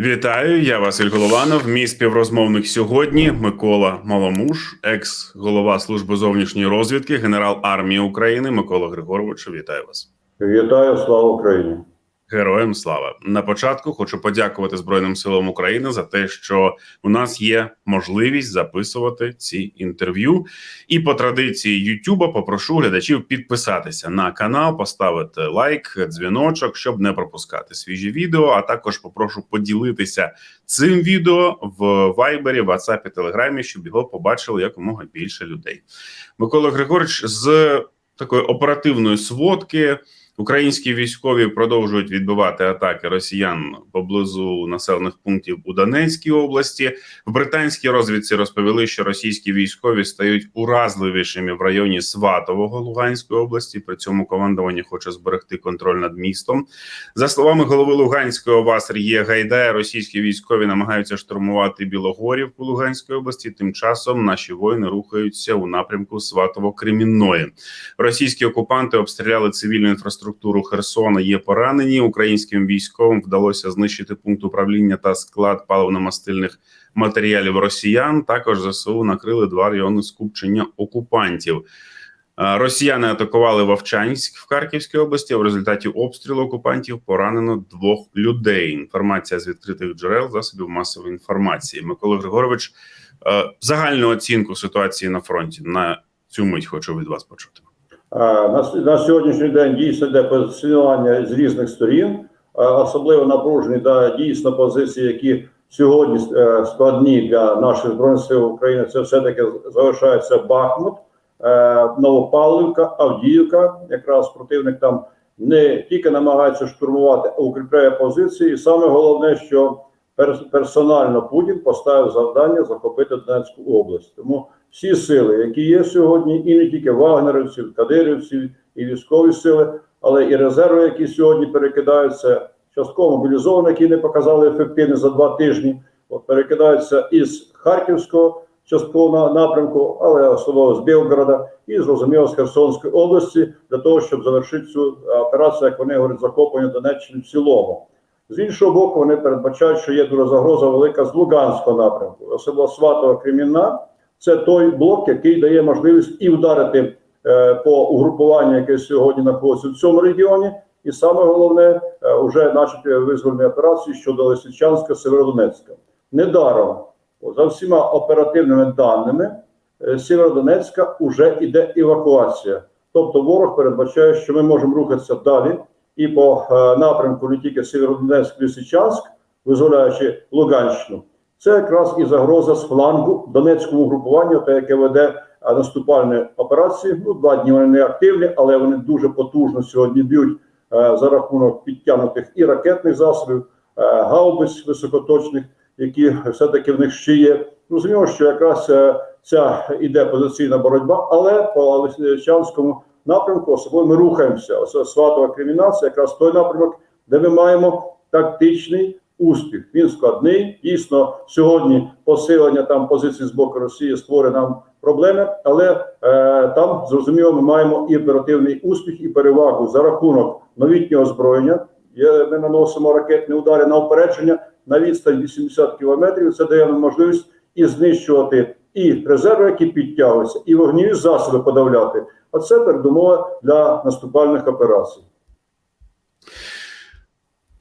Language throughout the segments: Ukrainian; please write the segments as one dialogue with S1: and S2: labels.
S1: Вітаю, я Василь Голованов. Мій співрозмовник сьогодні Микола Маломуш, екс голова служби зовнішньої розвідки, генерал армії України Микола Григорович. Вітаю вас.
S2: Вітаю, слава Україні.
S1: Героям слава на початку. Хочу подякувати Збройним силам України за те, що у нас є можливість записувати ці інтерв'ю. І по традиції Ютуба попрошу глядачів підписатися на канал, поставити лайк, дзвіночок, щоб не пропускати свіжі відео. А також попрошу поділитися цим відео в Вайбері, WhatsApp, Телеграмі, щоб його побачили якомога більше людей. Микола Григорович з такої оперативної сводки. Українські військові продовжують відбивати атаки росіян поблизу населених пунктів у Донецькій області. В британській розвідці розповіли, що російські військові стають уразливішими в районі Сватового Луганської області. При цьому командування хоче зберегти контроль над містом. За словами голови Луганської ОВА Сергія Гайдая, російські військові намагаються штурмувати Білогорівку Луганської області. Тим часом наші воїни рухаються у напрямку Сватово-Кремінної. Російські окупанти обстріляли цивільну інфраструктуру Херсона. Є поранені. Українським військовим вдалося знищити пункт управління та склад паливно-мастильних матеріалів росіян. Також ЗСУ накрили два райони скупчення окупантів. Е, Росіяни атакували Вовчанськ в Харківській області. В результаті обстрілу окупантів поранено двох людей. Інформація з відкритих джерел засобів масової інформації. Микола Григорович е, загальну оцінку ситуації на фронті на цю мить хочу від вас почути.
S2: Е, На, сьогоднішній день дійсно йде позиціонування з різних сторін, Е, особливо напружені да, дійсно позиції, які сьогодні е, складні для наших збройних сил України. Це все таки залишається Бахмут, Новопавлівка, Авдіївка. Якраз противник там не тільки намагається штурмувати, а укріпляє позиції. І саме головне, що персонально Путін поставив завдання захопити Донецьку область. Тому всі сили, які є сьогодні, і не тільки вагнерівців, кадирівців, і військові сили, але і резерви, які сьогодні перекидаються, частково мобілізовані, які не показали ефективність за два тижні, от, перекидаються із Харківського частково напрямку, але особливо з Білгорода і зрозуміло з Херсонської області для того, щоб завершити цю е, операцію, як вони говорять, захоплення Донеччини в цілому. З іншого боку, вони передбачають, що є дуже загроза велика з Луганського напрямку, особливо Сватова Кремінна. Це той блок, який дає можливість і вдарити е, по угрупуванню, яке сьогодні знаходиться в цьому регіоні, і саме головне, е, вже начати визвольні операції щодо Лисичанська, Северодонецька. Недаром, за всіма оперативними даними, е, Сєвєродонецька вже йде евакуація. Тобто ворог передбачає, що ми можемо рухатися далі і по е, напрямку не тільки Сєвєродонецьк, Лисичанськ, визволяючи Луганщину. Це якраз і загроза з флангу Донецькому групуванню, те, яке веде наступальні операції. Ну, два дні вони не активні, але вони дуже потужно сьогодні б'ють е, за рахунок підтягнутих і ракетних засобів, е, гаубиць високоточних, які все-таки в них ще є. Розуміло, що якраз е, ця іде позиційна боротьба, але по Лисичанському напрямку особливо ми рухаємося. Ось Сватова кримінація, якраз той напрямок, де ми маємо тактичний успіх. Він складний. Дійсно, сьогодні посилення там позицій з боку Росії створює нам проблеми, але е, там зрозуміло, ми маємо і оперативний успіх, і перевагу за рахунок новітнього озброєння. Ми наносимо ракетні удари на опередження на відстань 80 кілометрів. Це дає нам можливість і знищувати і резерви, які підтягуються, і вогневі засоби подавляти. А це передумова для наступальних операцій.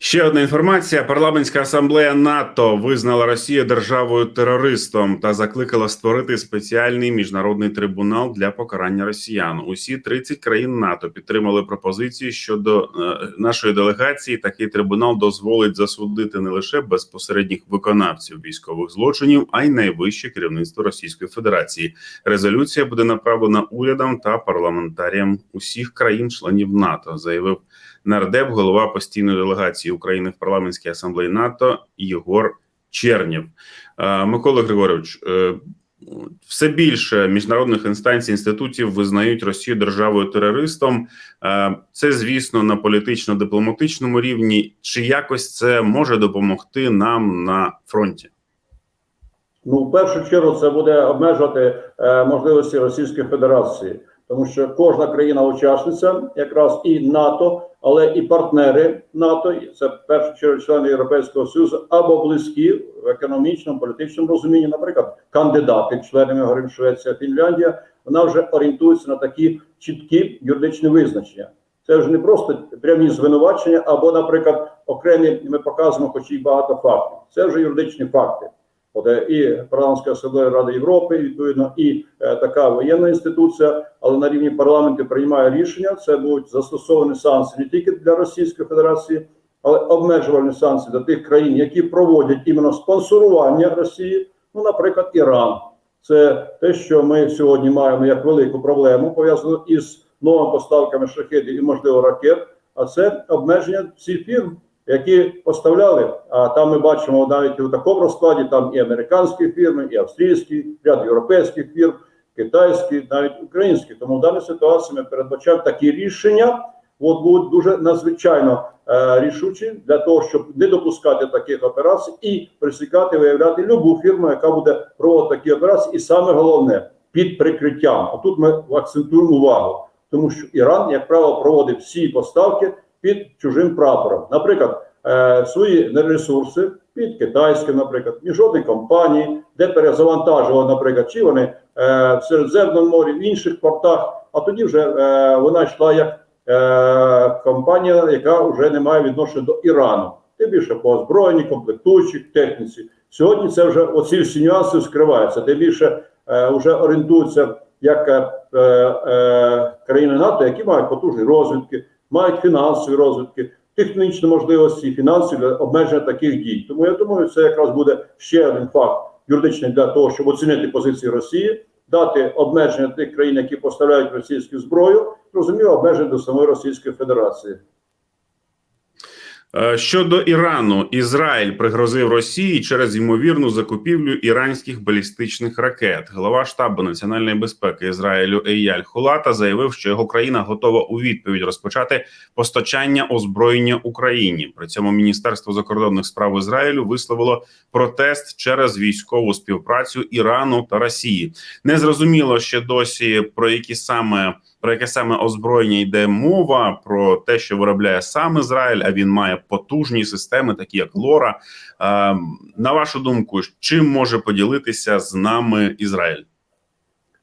S1: Ще одна інформація: парламентська асамблея НАТО визнала Росію державою терористом та закликала створити спеціальний міжнародний трибунал для покарання росіян. Усі 30 країн НАТО підтримали пропозиції щодо е, нашої делегації. Такий трибунал дозволить засудити не лише безпосередніх виконавців військових злочинів, а й найвище керівництво Російської Федерації. Резолюція буде направлена урядам та парламентаріям усіх країн-членів НАТО, заявив нардеп, голова постійної делегації України в парламентській асамблеї НАТО Єгор Чернєв. Е, Микола Григорович, е, все більше міжнародних інстанцій інститутів визнають Росію державою терористом. Е, Це, звісно, на політично-дипломатичному рівні. Чи якось це може допомогти нам на фронті?
S2: Ну, в першу чергу, це буде обмежувати можливості Російської Федерації, тому що кожна країна-учасниця, якраз і НАТО, але і партнери НАТО, і це в першу чергу члени Європейського Союзу, або близькі в економічному, політичному розумінні, наприклад, кандидати, членами говоримо Швеція, Фінляндія, вона вже орієнтується на такі чіткі юридичні визначення. Це вже не просто прямі звинувачення, або, наприклад, окремі ми показуємо, хоч і багато фактів. Це вже юридичні факти. От і парламентська асамблея Ради Європи, відповідно, і е, така воєнна інституція, але на рівні парламенту приймає рішення. Це будуть застосовані санкції не тільки для Російської Федерації, але обмежувальні санкції для тих країн, які проводять іменно спонсорування Росії. Ну, наприклад, Іран. Це те, що ми сьогодні маємо як велику проблему пов'язану із новими поставками шахедів і можливо ракет. А це обмеження всіх фірм, які поставляли. А там ми бачимо навіть у такому розкладі там і американські фірми, і австрійські, ряд європейських фірм, китайські, навіть українські. Тому в даній ситуації ми передбачаємо такі рішення. От будуть дуже надзвичайно е, рішучі для того, щоб не допускати таких операцій і присікати, виявляти любу фірму, яка буде проводити такі операції, і саме головне під прикриттям. Отут ми акцентуємо увагу, тому що Іран, як правило, проводить всі поставки під чужим прапором. Наприклад, е, свої ресурси під китайським, наприклад, міжнародні компанії, де перезавантажували, наприклад, чи вони е, в Середземному морі, в інших портах. А тоді вже е, вона йшла як компанія, яка вже не має відношення до Ірану. Тим більше по озброєнні, комплектуючих, техніці. Сьогодні це вже оці всі нюанси скриваються. Тим більше вже орієнтуються як країни НАТО, які мають потужні розвідки, мають фінансові розвитки, технічні можливості, фінансові обмеження таких дій. Тому я думаю, це якраз буде ще один факт юридичний для того, щоб оцінити позиції Росії, дати обмеження тих країн, які поставляють російську зброю, Розумію, обмеження до самої Російської Федерації.
S1: Е, Щодо Ірану, Ізраїль пригрозив Росії через ймовірну закупівлю іранських балістичних ракет. Голова штабу національної безпеки Ізраїлю Еяль Хулата заявив, що його країна готова у відповідь розпочати постачання озброєння Україні. При цьому Міністерство закордонних справ Ізраїлю висловило протест через військову співпрацю Ірану та Росії. Незрозуміло ще досі про які саме про яке саме озброєння йде мова, про те, що виробляє сам Ізраїль, а він має потужні системи, такі як Лора. Е, на вашу думку, чим може поділитися з нами Ізраїль?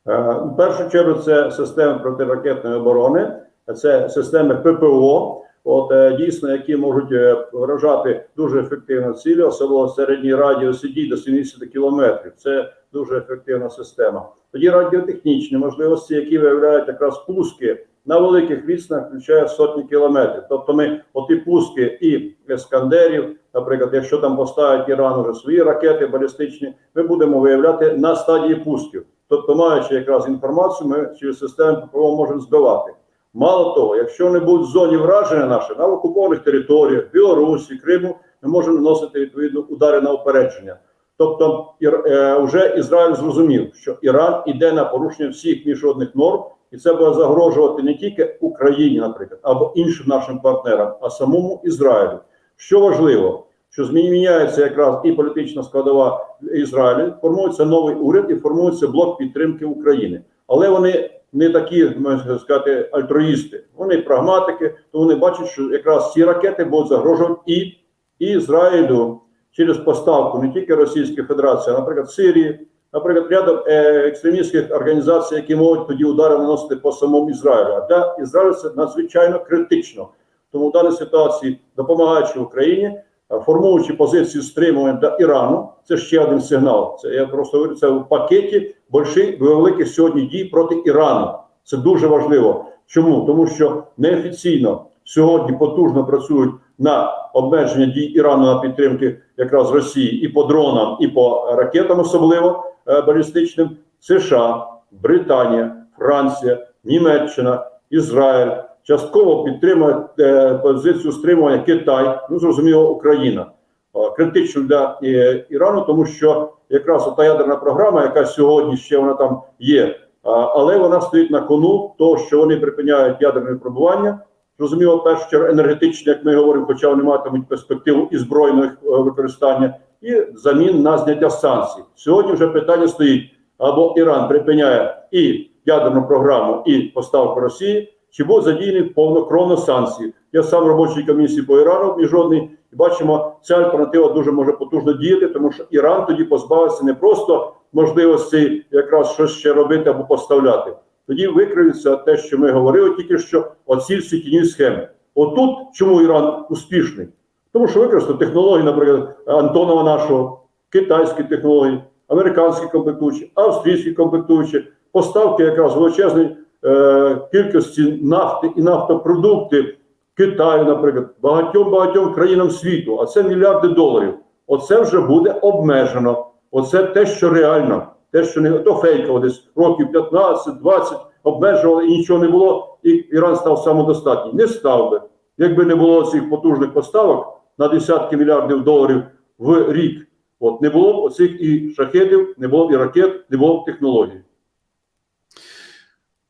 S2: У В першу чергу це системи протиракетної оборони, це системи ППО, от е, дійсно, які можуть е, вражати дуже ефективно цілі, особливо в середній радіусі дій до 70 кілометрів. Це дуже ефективна система. Тоді радіотехнічні можливості, які виявляють якраз пуски на великих відстанях, включає сотні кілометрів. Тобто, ми оті пуски і ескандерів, наприклад, якщо там поставить Іран уже свої ракети балістичні, ми будемо виявляти на стадії пусків. Тобто, маючи якраз інформацію, ми через систему можемо збивати. Мало того, якщо вони будуть в зоні враження наші на окупованих територіях, Білорусі, Криму, ми можемо наносити відповідно удари на упередження. Тобто, ір, е, вже Ізраїль зрозумів, що Іран іде на порушення всіх міжнародних норм, і це буде загрожувати не тільки Україні, наприклад, або іншим нашим партнерам, а самому Ізраїлю. Що важливо, що зміняється якраз і політична складова Ізраїлю, формується новий уряд і формується блок підтримки України. Але вони не такі, можна сказати, альтруїсти. Вони прагматики, то вони бачать, що якраз ці ракети будуть загрожувати і, Ізраїлю через поставку не тільки Російської Федерації, а, наприклад, Сирії, наприклад, рядом е, екстремістських організацій, які можуть тоді удари наносити по самому Ізраїлю. А для Ізраїлю це надзвичайно критично. Тому в даній ситуації, допомагаючи Україні, формуючи позицію стримування для Ірану, це ще один сигнал. Це я просто говорю, це в пакеті больших великих сьогодні дій проти Ірану. Це дуже важливо. Чому? Тому що неофіційно сьогодні потужно працюють на обмеження дій Ірану на підтримки якраз Росії і по дронам, і по ракетам, особливо е, балістичним. США, Британія, Франція, Німеччина, Ізраїль частково підтримує е, позицію стримування Китай, ну зрозуміло, Україна. Е, Критично для е, Ірану, тому що якраз та ядерна програма, яка сьогодні ще вона там є, але вона стоїть на кону того, що вони припиняють ядерне випробування. Зрозуміло, першу чергу енергетичні, як ми говоримо, хоча вони матимуть перспективу і збройного використання, і замін на зняття санкцій. Сьогодні вже питання стоїть або Іран припиняє і ядерну програму і поставку Росії, чи будуть задіяні повнокровно санкції. Я сам робочій комісії по Ірану міжнародній, і бачимо, ця альтернатива дуже може потужно діяти, тому що Іран тоді позбавиться не просто можливості якраз щось ще робити або поставляти. Тоді викриється те, що ми говорили, тільки що оці всі тіні схеми. Отут чому Іран успішний? Тому що використав технології, наприклад, Антонова нашого, китайські технології, американські комплектуючі, австрійські комплектуючі, поставки якраз величезної е, кількості нафти і нафтопродукти Китаю, наприклад, багатьом багатьом країнам світу, а це мільярди доларів. Оце вже буде обмежено. Оце те, що реально, те, що не то фейково, десь років 15-20 обмежували і нічого не було, і Іран став самодостатній. Не став би. Якби не було цих потужних поставок на десятки мільярдів доларів в рік, от не було б оцих і шахетів, не було б і ракет, не було б технологій.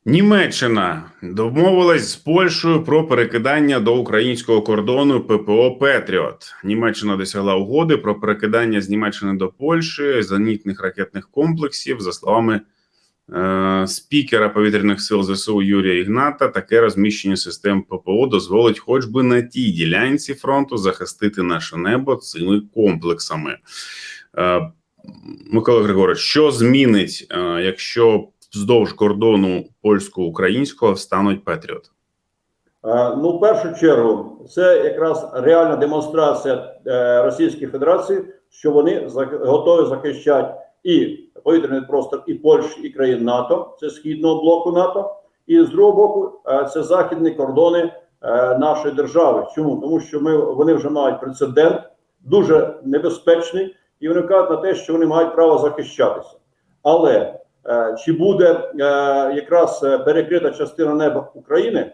S1: Німеччина домовилась з Польщею про перекидання до українського кордону ППО Петріот. Німеччина досягла угоди про перекидання з Німеччини до Польщі зенітних ракетних комплексів. За словами е, спікера повітряних сил ЗСУ Юрія Ігната, таке розміщення систем ППО дозволить, хоч би на тій ділянці фронту, захистити наше небо цими комплексами. Е, Микола Григорович, що змінить, е, якщо вздовж кордону польсько-українського встануть Петріот?
S2: Е, Ну, в першу чергу, це якраз реальна демонстрація е, Російської Федерації, що вони готові захищати і повітряний простор і Польщі, і країн НАТО, це східного блоку НАТО, і з другого боку, е, це західні кордони е, нашої держави. Чому? Тому що ми вони вже мають прецедент, дуже небезпечний, і вони кажуть на те, що вони мають право захищатися. Але чи буде е, якраз е, перекрита частина неба України?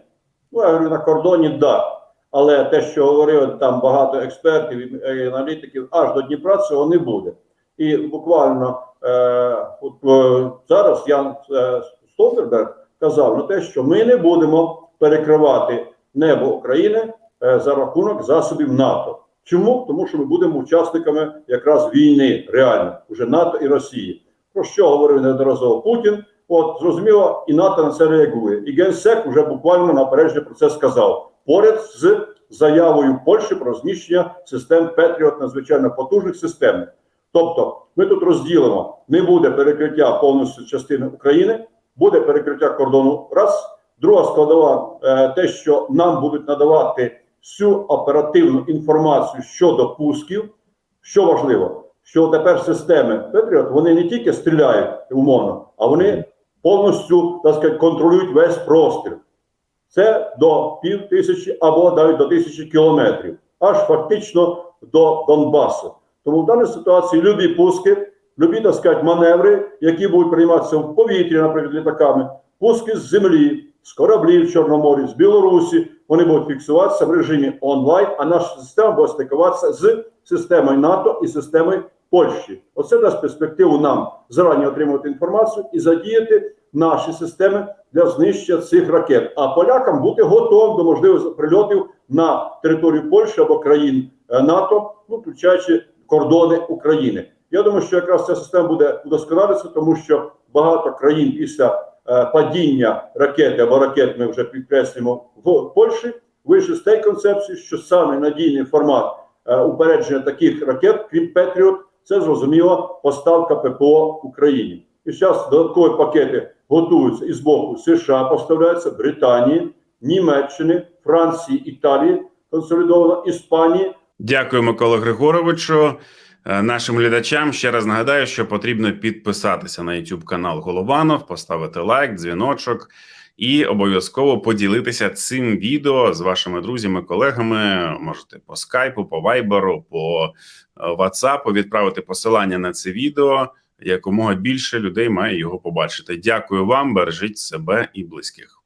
S2: Ну, я говорю, на кордоні да. Але те, що говорили там багато експертів і е, аналітиків, аж до Дніпра цього не буде. І буквально е, от, е, зараз Ян е, Столтерберг казав на те, що ми не будемо перекривати небо України е, за рахунок засобів НАТО. Чому? Тому що ми будемо учасниками якраз війни реально, уже НАТО і Росії. Про що говорив неодноразово Путін? От зрозуміло, і НАТО на це реагує. І генсек вже буквально напередження про це сказав поряд з заявою Польщі про розміщення систем Петріот надзвичайно потужних систем. Тобто, ми тут розділимо: не буде перекриття повністю частини України, буде перекриття кордону. Раз друга складова, е, те, що нам будуть надавати всю оперативну інформацію щодо пусків. Що важливо, що тепер системи Петріот вони не тільки стріляють умовно, а вони повністю так сказати, контролюють весь простір. Це до пів тисячі або навіть до тисячі кілометрів, аж фактично до Донбасу. Тому в даній ситуації любі пуски, любі так сказати, маневри, які будуть прийматися в повітрі, наприклад, літаками, пуски з землі, з кораблів в Чорноморі, з Білорусі, вони будуть фіксуватися в режимі онлайн, а наша система буде стикуватися з системою НАТО і системою Польщі. Оце дасть перспективу нам зарані отримувати інформацію і задіяти наші системи для знищення цих ракет. А полякам бути готовим до можливих прильотів на територію Польщі або країн е, НАТО, ну включаючи кордони України. Я думаю, що якраз ця система буде удосконалитися, тому що багато країн після е, падіння ракети або ракет ми вже підкреслюємо в Польщі. Вийшли з тієї концепції, що саме надійний формат е, упередження таких ракет, крім Петріот, це зрозуміло поставка ППО Україні. І зараз додаткові пакети готуються і з боку США поставляються, Британії, Німеччини, Франції, Італії, консолідовано Іспанії.
S1: Дякую, Микола Григоровичу. Е, Нашим глядачам ще раз нагадаю, що потрібно підписатися на YouTube канал Голованов, поставити лайк, дзвіночок і обов'язково поділитися цим відео з вашими друзями, колегами. Можете по скайпу, по вайберу, по ватсапу відправити посилання на це відео. Якомога більше людей має його побачити. Дякую вам, бережіть себе і близьких.